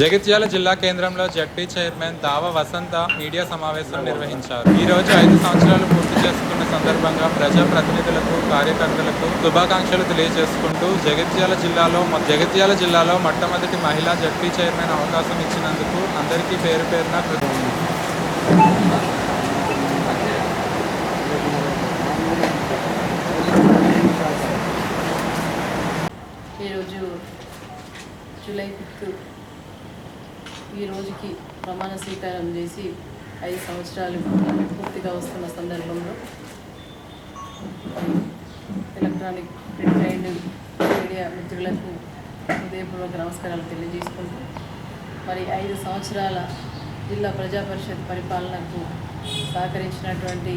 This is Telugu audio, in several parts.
జగిత్యాల జిల్లా కేంద్రంలో ZP chairman Dava Vasantha media సమావేశం నిర్వహించారు. ఈ రోజు ఐదు సంవత్సరాలు పూర్తి చేసుకున్న సందర్భంగా ప్రజా ప్రతినిధులకు కార్యకర్తలకు శుభాకాంక్షలు తెలియజేసుకుంటూ జగిత్యాల జిల్లాలో జగిత్యాల జిల్లాలో మొట్టమొదటి మహిళా జడ్పీ చైర్మన్ అవకాశం ఇచ్చినందుకు అందరికీ పేరు పేరున ఈరోజు జూలై ఫిఫ్త్ ఈ రోజుకి ప్రమాణ స్వీకారం చేసి ఐదు సంవత్సరాలు పూర్తిగా వస్తున్న సందర్భంలో ఎలక్ట్రానిక్ ప్రింట్ అండ్ మీడియా మిత్రులకు హృదయపూర్వక నమస్కారాలు తెలియజేసుకుంటూ మరి ఐదు సంవత్సరాల జిల్లా ప్రజా పరిషత్ పరిపాలనకు సహకరించినటువంటి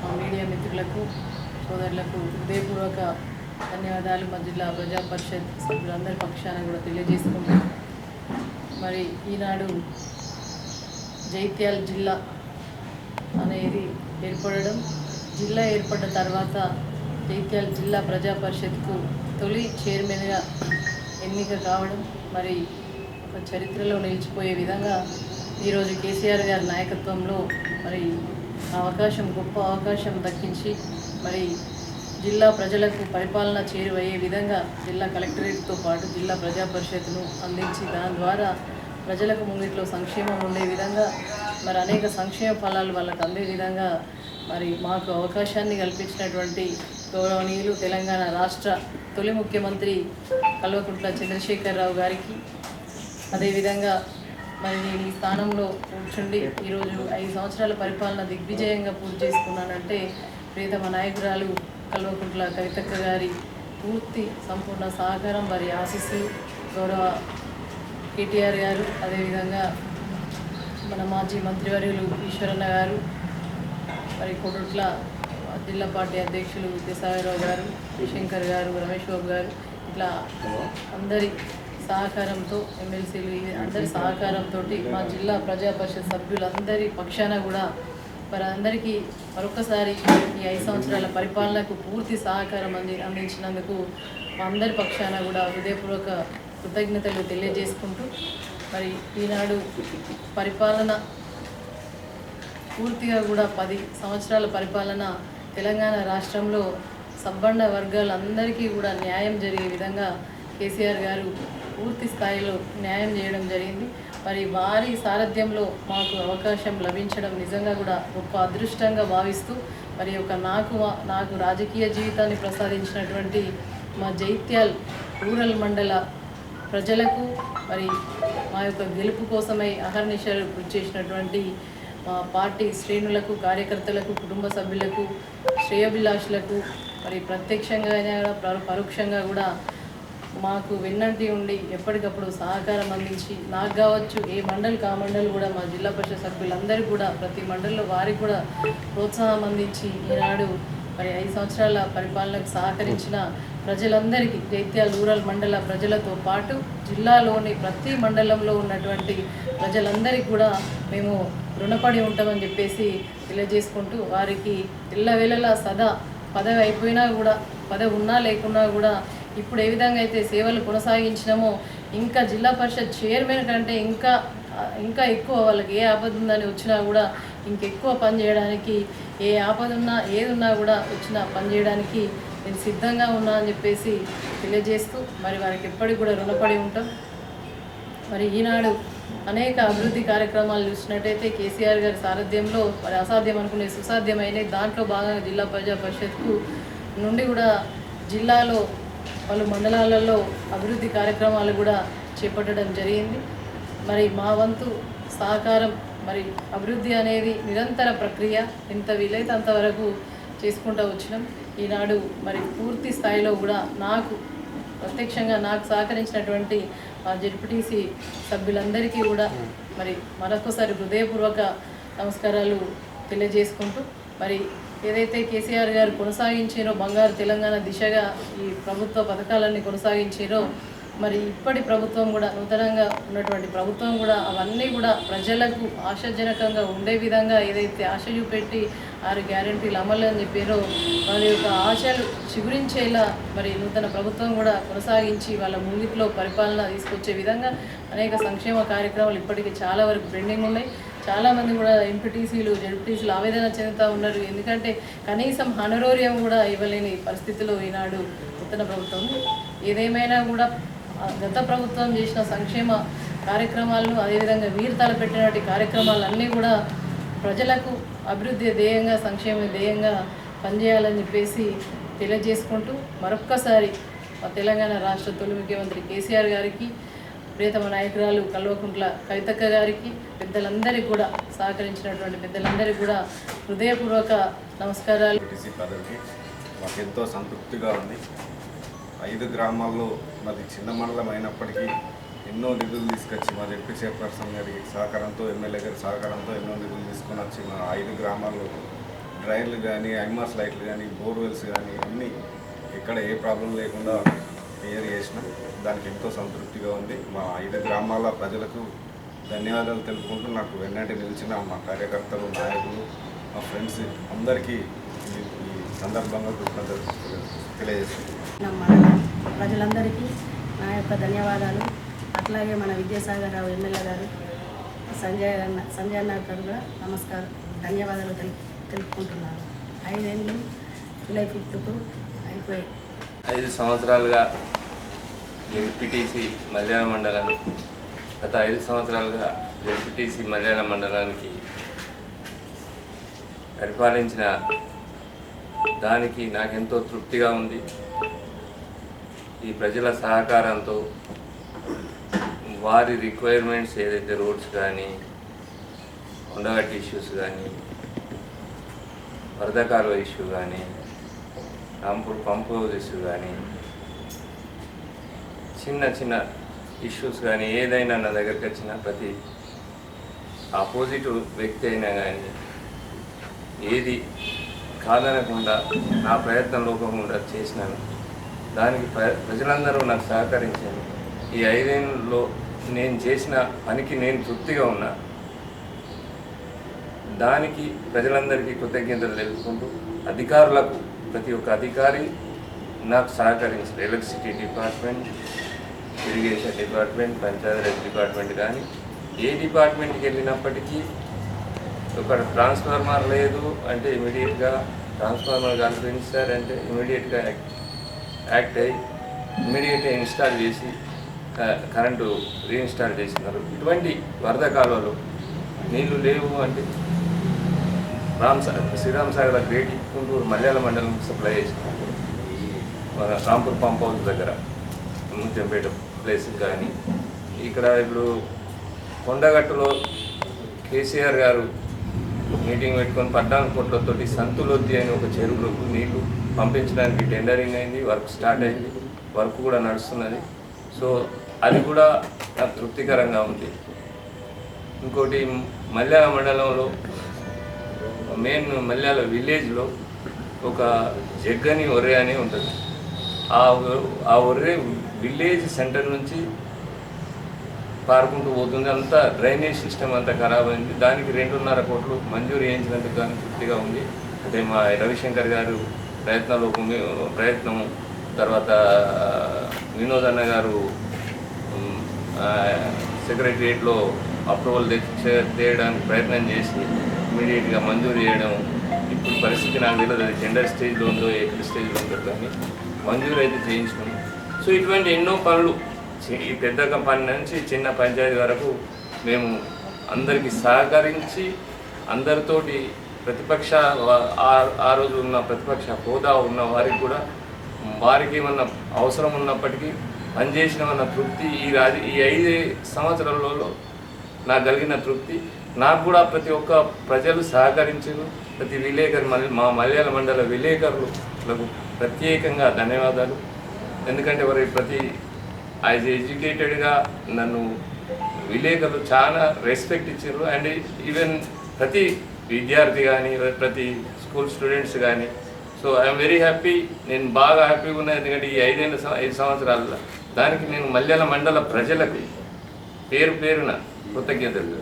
మా మీడియా మిత్రులకు సోదరులకు హృదయపూర్వక ధన్యవాదాలు. మా జిల్లా ప్రజా పరిషత్ సభ్యులందరి పక్షాన కూడా తెలియజేసుకుంటాం మరి ఈనాడు జైత్యాల జిల్లా అనేది ఏర్పడడం జిల్లా ఏర్పడ్డ తర్వాత జైత్యాల జిల్లా ప్రజా పరిషత్కు తొలి చైర్మన్గా ఎన్నిక కావడం మరి ఒక చరిత్రలో నిలిచిపోయే విధంగా ఈరోజు కేసీఆర్ గారి నాయకత్వంలో మరి ఆ అవకాశం గొప్ప అవకాశం దక్కించి మరి జిల్లా ప్రజలకు పరిపాలన చేరువయ్యే విధంగా జిల్లా కలెక్టరేట్తో పాటు జిల్లా ప్రజా పరిషత్ను అందించి దాని ద్వారా ప్రజలకు ముంగిట్లో సంక్షేమం ఉండే విధంగా మరి అనేక సంక్షేమ ఫలాలు వాళ్ళకు అందే విధంగా మరి మాకు అవకాశాన్ని కల్పించినటువంటి గౌరవనీయులు తెలంగాణ రాష్ట్ర తొలి ముఖ్యమంత్రి కల్వకుంట్ల చంద్రశేఖరరావు గారికి. అదేవిధంగా మరి నేను ఈ స్థానంలో కూర్చుండి ఈరోజు ఐదు సంవత్సరాల పరిపాలన దిగ్విజయంగా పూర్తి చేసుకున్నానంటే ప్రియతమ నాయకురాలు కల్వకుంట్ల కవితక్క గారి పూర్తి సంపూర్ణ సహకారం వారి ఆశీస్సులు గౌరవ కేటీఆర్ గారు అదేవిధంగా మన మాజీ మంత్రివర్యులు ఈశ్వరన్న గారు మరి కొడుట్ల జిల్లా పార్టీ అధ్యక్షులు విద్యాసాగరరావు గారు శంకర్ గారు రమేష్ బాబు గారు ఇట్లా అందరి సహకారంతో ఎమ్మెల్సీలు అందరి సహకారంతో మా జిల్లా ప్రజా పరిషత్ సభ్యులందరి పక్షాన కూడా వారందరికీ మరొకసారి ఈ ఐదు సంవత్సరాల పరిపాలనకు పూర్తి సహకారం అంది అందించినందుకు మా అందరి పక్షాన కూడా హృదయపూర్వక కృతజ్ఞతలు తెలియజేసుకుంటూ మరి ఈనాడు పరిపాలన పూర్తిగా కూడా పది సంవత్సరాల పరిపాలన తెలంగాణ రాష్ట్రంలో సబ్బండ వర్గాలందరికీ కూడా న్యాయం జరిగే విధంగా కేసీఆర్ గారు పూర్తి స్థాయిలో న్యాయం చేయడం జరిగింది. మరి వారి సారథ్యంలో మాకు అవకాశం లభించడం నిజంగా కూడా గొప్ప అదృష్టంగా భావిస్తూ మరి ఒక నాకు నాకు రాజకీయ జీవితాన్ని ప్రసాదించినటువంటి మా జైత్యాల్ రూరల్ మండల ప్రజలకు మరి మా యొక్క గెలుపు కోసమై అహర్నిశలు కృషి చేసినటువంటి మా పార్టీ శ్రేణులకు కార్యకర్తలకు కుటుంబ సభ్యులకు శ్రేయభిలాషులకు మరి ప్రత్యక్షంగా అయినా కూడా పరోక్షంగా కూడా మాకు వెన్నంటి ఉండి ఎప్పటికప్పుడు సహకారం అందించి నాకు కావచ్చు ఏ మండలి కా మండలి కూడా మా జిల్లా పరిషత్ సభ్యులందరూ కూడా ప్రతి మండలిలో వారికి కూడా ప్రోత్సాహం అందించి ఈనాడు మరి ఐదు సంవత్సరాల పరిపాలనకు సహకరించిన ప్రజలందరికీ జైత్యాల రూరల్ మండల ప్రజలతో పాటు జిల్లాలోని ప్రతి మండలంలో ఉన్నటువంటి ప్రజలందరికీ కూడా మేము రుణపడి ఉంటామని చెప్పేసి తెలియజేసుకుంటూ వారికి ఇళ్ళవేళలా సదా పదవి అయిపోయినా కూడా పదవి ఉన్నా లేకున్నా కూడా ఇప్పుడు ఏ విధంగా అయితే సేవలు కొనసాగించినామో ఇంకా జిల్లా పరిషత్ చైర్మన్ కంటే ఇంకా ఇంకా ఎక్కువ వాళ్ళకి ఏ ఆపద ఉందని వచ్చినా కూడా ఇంకెక్కువ పని చేయడానికి ఏ ఆపద ఉన్నా ఏదున్నా కూడా వచ్చినా పని చేయడానికి నేను సిద్ధంగా ఉన్నా అని చెప్పేసి తెలియజేస్తూ మరి వారికి ఎప్పటికి కూడా రుణపడి ఉంటాం. మరి ఈనాడు అనేక అభివృద్ధి కార్యక్రమాలు చూసినట్టయితే కేసీఆర్ గారి సారథ్యంలో మరి అసాధ్యం అనుకునే సుసాధ్యమైన దాంట్లో భాగంగా జిల్లా ప్రజా పరిషత్కు నుండి కూడా జిల్లాలో పలు మండలాలలో అభివృద్ధి కార్యక్రమాలు కూడా చేపట్టడం జరిగింది. మరి మా వంతు సహకారం మరి అభివృద్ధి అనేది నిరంతర ప్రక్రియ. ఎంత వీలైతే అంతవరకు చేసుకుంటూ వచ్చినాం. ఈనాడు మరి పూర్తి స్థాయిలో కూడా నాకు ప్రత్యక్షంగా నాకు సహకరించినటువంటి మా జెడ్పీటీసీ సభ్యులందరికీ కూడా మరి మరొకసారి హృదయపూర్వక నమస్కారాలు తెలియజేసుకుంటూ మరి ఏదైతే కేసీఆర్ గారు కొనసాగించారో బంగారు తెలంగాణ దిశగా ఈ ప్రభుత్వ పథకాలన్నీ కొనసాగించారో మరి ఇప్పటి ప్రభుత్వం కూడా నూతనంగా ఉన్నటువంటి ప్రభుత్వం కూడా అవన్నీ కూడా ప్రజలకు ఆశాజనకంగా ఉండే విధంగా ఏదైతే ఆశ చూపెట్టి ఆరు గ్యారంటీలు అమలు అని చెప్పారో వాళ్ళ యొక్క ఆశలు చిగురించేలా మరి నూతన ప్రభుత్వం కూడా కొనసాగించి వాళ్ళ ముంగిట్లో పరిపాలన తీసుకొచ్చే విధంగా అనేక సంక్షేమ కార్యక్రమాలు ఇప్పటికీ చాలా వరకు పెండింగ్ ఉన్నాయి. చాలామంది కూడా ఎంపీటీసీలు జడ్పీటీసీలు ఆవేదన చెందుతూ ఉన్నారు. ఎందుకంటే కనీసం హనరోరియం కూడా ఇవ్వలేని పరిస్థితిలో ఈనాడు నూతన ప్రభుత్వం. ఏదేమైనా కూడా గత ప్రభుత్వం చేసిన సంక్షేమ కార్యక్రమాలను అదేవిధంగా వీరు తలపెట్టినటువంటి కార్యక్రమాలన్నీ కూడా ప్రజలకు అభివృద్ధి ధ్యేయంగా సంక్షేమ ధ్యేయంగా పనిచేయాలని చెప్పేసి తెలియజేసుకుంటూ మరొక్కసారి మా తెలంగాణ రాష్ట్ర తొలి ముఖ్యమంత్రి కేసీఆర్ గారికి ప్రియతమ నాయకురాలు కల్వకుంట్ల కవితక్క గారికి పెద్దలందరికీ కూడా సహకరించినటువంటి పెద్దలందరికీ కూడా హృదయపూర్వక నమస్కారాలు. టీసీ మాకు ఎంతో సంతృప్తిగా ఉంది. ఐదు గ్రామాల్లో మాది చిన్న మండలం అయినప్పటికీ ఎన్నో నిధులు తీసుకొచ్చి మా జడ్పీ చైర్పర్సన్ గారి సహకారంతో ఎమ్మెల్యే గారి సహకారంతో ఎన్నో నిధులు తీసుకొని వచ్చి మా ఐదు గ్రామాల్లో డ్రైన్లు కానీ ఐమాస్ లైట్లు కానీ బోర్వెల్స్ కానీ అన్నీ ఎక్కడ ఏ ప్రాబ్లం లేకుండా క్లియర్ చేసినాం. దానికి ఎంతో సంతృప్తిగా ఉంది. మా ఐదు గ్రామాల ప్రజలకు ధన్యవాదాలు తెలుపుకుంటూ నాకు వెన్నటి నిలిచిన మా కార్యకర్తలు నాయకులు మా ఫ్రెండ్స్ అందరికీ ఈ సందర్భంగా తెలియజేస్తున్నాను. ప్రజలందరికీ నా యొక్క ధన్యవాదాలు. అట్లాగే మన విద్యాసాగర్ రావు ఎమ్మెల్యే గారు సంజయ్ అన్న సంజయ్ అన్న గారు కూడా నమస్కారం ధన్యవాదాలు తెలు తెలుపుకుంటున్నాను. ఐదేళ్ళు జూలై ఫిఫ్త్కు అయిపోయాయి. ఐదు సంవత్సరాలుగా జెడ్పీటీసీ మలయాళ మండలం గత ఐదు సంవత్సరాలుగా ఎంపీటీసీ మలయాళ మండలానికి పరిపాలించిన దానికి నాకెంతో తృప్తిగా ఉంది. ఈ ప్రజల సహకారంతో వారి రిక్వైర్మెంట్స్ ఏదైతే రోడ్స్ కానీ ఉండగట్టి ఇష్యూస్ కానీ వరద కాలువ ఇష్యూ కానీ రాంపూర్ పంపు ఇష్యూ కానీ చిన్న చిన్న ఇష్యూస్ కానీ ఏదైనా నా దగ్గరికి వచ్చిన ప్రతి ఆపోజిట్ వ్యక్తి అయినా కానీ ఏది కాదనకుండా నా ప్రయత్నం లోపకుండా చేసినాను. దానికి ప్ర ప్రజలందరూ నాకు సహకరించారు. ఈ ఐదేళ్ళలో నేను చేసిన పనికి నేను తృప్తిగా ఉన్నా. దానికి ప్రజలందరికీ కృతజ్ఞతలు తెలుపుకుంటూ అధికారులకు ప్రతి ఒక్క అధికారి నాకు సహకరించారు electricity department irrigation department Panchayat Raj department కానీ ఏ డిపార్ట్మెంట్కి వెళ్ళినప్పటికీ ఒక ట్రాన్స్ఫార్మర్ లేదు అంటే ఇమీడియట్గా ట్రాన్స్ఫార్మర్ కనిపించారు అంటే ఇమీడియట్గా యాక్ట్ యాక్ట్ అయ్యి ఇమీడియట్గా ఇన్స్టాల్ చేసి క- కరెంటు రీఇన్స్టాల్ చేసినారు. ఇటువంటి వరద కాలంలో నీళ్ళు లేవు అంటే రామ్ సా- శ్రీరామ్ సాగర్ గ్రేట్ గుంటూరు మలయాళ మండలం సప్లై చేసినారు మన రాంపూర్ పంప్ హౌస్ దగ్గర ముత్యంపేట ప్లేస్ కానీ. ఇక్కడ ఇప్పుడు కొండగట్టులో కేసీఆర్ గారు మీటింగ్ పెట్టుకొని పద్నాలుగు కోట్లతోటి సంతులొద్ది అని ఒక చెరువులకు నీళ్ళు పంపించడానికి టెండరింగ్ అయింది వర్క్ స్టార్ట్ అయింది వర్క్ కూడా నడుస్తున్నది. సో అది కూడా నాకు తృప్తికరంగా ఉంది. ఇంకోటి మల్యాల మండలంలో మెయిన్ మల్యాల విలేజ్లో ఒక జగ్గని ఒర్రె అని ఉంటుంది. ఆ ఆ ఒర్రె విలేజ్ సెంటర్ నుంచి పారుకుంటూ పోతుంది. అంతా డ్రైనేజ్ సిస్టమ్ అంతా ఖరాబ్ అయింది. దానికి రెండున్నర కోట్లు మంజూరు చేయించినందుకు కానీ తృప్తిగా ఉంది. అంటే మా రవిశంకర్ గారు ప్రయత్నాలు ప్రయత్నం తర్వాత వినోద్ అన్న గారు ఉమ్, సెక్రటరియేట్లో అప్రూవల్ తెచ్చే తేయడానికి ప్రయత్నం చేసి ఇమీడియట్గా మంజూరు చేయడం ఇప్పుడు పరిస్థితి నాకు తెలియదు. అది టెండర్ స్టేజ్లో ఉందో ఎక్కడ స్టేజ్లో ఉందో కానీ మంజూరు అయితే చేయించుకున్నాం. సో ఇటువంటి ఎన్నో పనులు ఈ పెద్ద పని నుంచి చిన్న పంచాయతీ వరకు మేము అందరికీ సహకరించి అందరితోటి ప్రతిపక్ష ఆ- ఆ రోజు ఉన్న ప్రతిపక్ష హోదా ఉన్న వారికి కూడా వారికి ఏమన్నా అవసరం ఉన్నప్పటికీ పనిచేసిన తృప్తి ఈ రాజ ఈ ఐదు సంవత్సరాలలో నాకు కలిగిన తృప్తి. నాకు కూడా ప్రతి ఒక్క ప్రజలు సహకరించారు ప్రతి విలేకరు మా మలయాళ మండల విలేకరులకు ప్రత్యేకంగా ధన్యవాదాలు. ఎందుకంటే వారి ప్రతి యాజ్ ఎడ్యుకేటెడ్గా నన్ను విలేకరులు చాలా రెస్పెక్ట్ ఇచ్చారు. అండ్ ఈవెన్ ప్రతి విద్యార్థి కానీ ప్రతి స్కూల్ స్టూడెంట్స్ కానీ సో ఐఎమ్ వెరీ హ్యాపీ నేను బాగా హ్యాపీగా ఉన్నాను ఎందుకంటే ఈ ఐదేళ్ళ ఐదు సంవత్సరాల్లో దానికి నేను మల్యాల మండల ప్రజలకు పేరు పేరున కృతజ్ఞతలు.